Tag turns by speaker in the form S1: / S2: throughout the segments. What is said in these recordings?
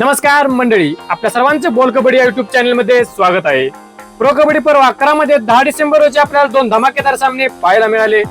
S1: नमस्कार मंडळी आपल्या सर्वांचे बोल कबड्डी या युट्यूब चॅनलमध्ये स्वागत आहे. प्रो कबड्डी पर्व अकरा मध्ये दहा डिसेंबर रोजी आपल्याला दोन धमाकेदार सामने पाहायला मिळाले.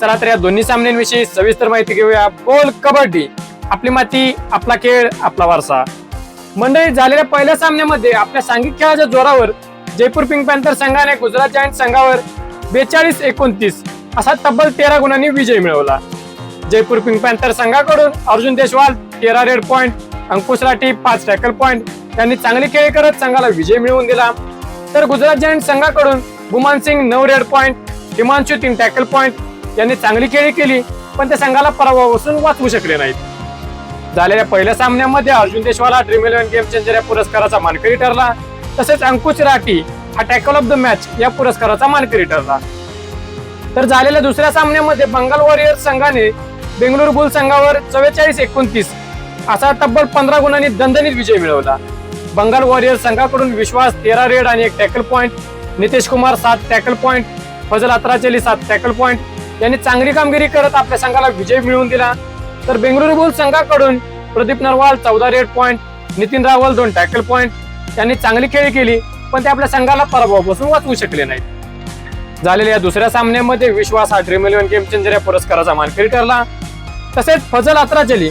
S1: चला तर या दोन्ही सामन्यांविषयी सविस्तर माहिती घेऊया. बोल कबड्डी आपली माती आपला खेळ आपला वारसा. मंडळी झालेल्या पहिल्या सामन्यामध्ये आपल्या सांघिक खेळाच्या जोरावर जयपूर पिंक पॅन्थर संघाने गुजरात जायंट संघावर बेचाळीस एकोणतीस असा तब्बल तेरा गुणांनी विजय मिळवला. जयपूर पिंक पॅन्थर संघाकडून अर्जुन देशवाल तेरा रेड पॉइंट अंकुश राठी पाच टॅकल पॉइंट यांनी चांगली खेळी करत संघाला विजय मिळवून दिला. तर गुजरात जायंट संघाकडून गुमान सिंग नऊ रेड पॉइंट हिमांशू तीन टॅकल पॉइंट यांनी चांगली खेळी केली पण त्या संघाला पराभवापासून वाचवू शकले नाहीत. झालेल्या पहिल्या सामन्यामध्ये Arjun Deshwal dream eleven game changer या पुरस्काराचा मानकरी ठरला. तसेच अंकुश राठी हा टॅकल ऑफ द मॅच या पुरस्काराचा मानकरी ठरला. तर झालेल्या दुसऱ्या सामन्यामध्ये बंगाल वॉरियर्स संघाने बेंगळुरू बुल संघावर चव्वेचाळीस एकोणतीस असा तब्बल पंधरा गुणांनी दणदणीत विजय मिळवला. बंगाल वॉरियर्स संघाकडून विश्वास तेरा रेड आणि एक टॅकल पॉईंट नितेश कुमार सात टॅकल पॉईंट फजल अत्राचेली सात टॅकल पॉईंट यांनी चांगली कामगिरी करत आपल्या संघाला विजय मिळवून दिला. तर बेंगळुरू बुल संघाकडून प्रदीप नरवाल चौदा रेड पॉईंट नितीन रावल दोन टॅकल पॉईंट यांनी चांगली खेळी केली पण ते आपल्या संघाला पराभवापासून वाचवू शकले नाहीत. झालेल्या या दुसऱ्या सामन्यामध्ये विश्वास हा ड्रीम इलेव्हन गेम चेंजर या पुरस्काराचा मानकरी ठरला. तसेच फजल अत्राचली